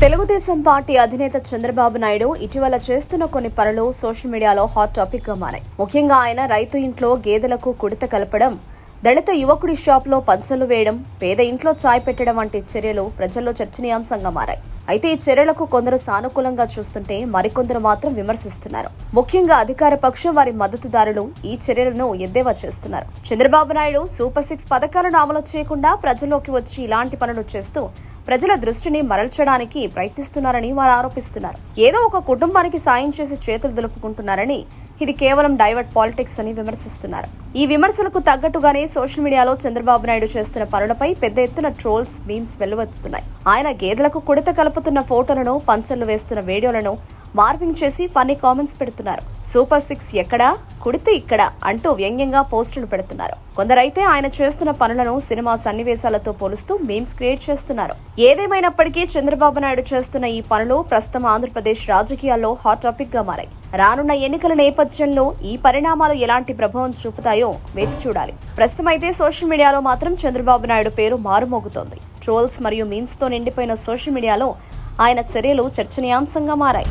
Telugu Desam party అధినేత చంద్రబాబు నాయుడు ఇటీవల చేస్తున్న కొన్ని పనులు సోషల్ మీడియాలో హాట్ టాపిక్గా మారాయి. ముఖ్యంగా ఆయన రైతు ఇంట్లో గేదెలకు కుడిత కలపడం దళిత యువకుడి షాప్లో పంచలు వేయడం పేద ఇంట్లో చాయ్ పెట్టడం వంటి చర్యలు ప్రజల్లో చర్చనీయాంశంగా మారాయి. అయితే ఈ చర్యలకు కొందరు సానుకూలంగా చూస్తుంటే మరికొందరు మాత్రం విమర్శిస్తున్నారు. ముఖ్యంగా అధికార పక్షం వారి మద్దతుదారులు ఈ చర్యలను ఎద్దేవా చేస్తున్నారు. చంద్రబాబు నాయుడు సూపర్ సిక్స్ పథకాలను అమలు చేయకుండా ప్రజల్లోకి వచ్చి ఇలాంటి పనులు చేస్తూ ప్రజల దృష్టిని మరల్చడానికి ప్రయత్నిస్తున్నారని వారు ఆరోపిస్తున్నారు. ఏదో ఒక కుటుంబానికి సాయం చేసి చేతులు దులుపుకుంటున్నారని ఇది కేవలం డైవర్ట్ పాలిటిక్స్ అని విమర్శిస్తున్నారు. ఈ విమర్శలకు తగ్గట్టుగానే సోషల్ మీడియాలో చంద్రబాబు నాయుడు చేస్తున్న పనులపై పెద్ద ఎత్తున ట్రోల్స్ మీమ్స్ వెల్లువెత్తుతున్నాయి. ఆయన గేదెలకు కుడిత కలుపుతున్న ఫోటోలను పంచర్లు వేస్తున్న వీడియోలను మార్పింగ్ చేసి ఫన్నీ కామెంట్స్ పెడుతున్నారు. సూపర్ సిక్స్ ఎక్కడా కుడితే ఇక్కడ అంటూ వ్యంగ్యంగా పోస్టులు పెడుతున్నారు. కొందరైతే ఆయన చేస్తున్న పనులను సినిమా సన్నివేశాలతో పోలుస్తూ మీమ్స్ క్రియేట్ చేస్తున్నారు. ఏదేమైనప్పటికీ చంద్రబాబు నాయుడు చేస్తున్న ఈ పనులు ప్రస్తుతం ఆంధ్రప్రదేశ్ రాజకీయాల్లో హాట్ టాపిక్గా మారాయి. రానున్న ఎన్నికల నేపథ్యంలో ఈ పరిణామాలు ఎలాంటి ప్రభావం చూపుతాయో వేచి చూడాలి. ప్రస్తుతం అయితే సోషల్ మీడియాలో మాత్రం చంద్రబాబు నాయుడు పేరు మారుమోగుతోంది. ట్రోల్స్ మరియు మీమ్స్తో నిండిపోయిన సోషల్ మీడియాలో ఆయన చర్యలు చర్చనీయాంశంగా మారాయి.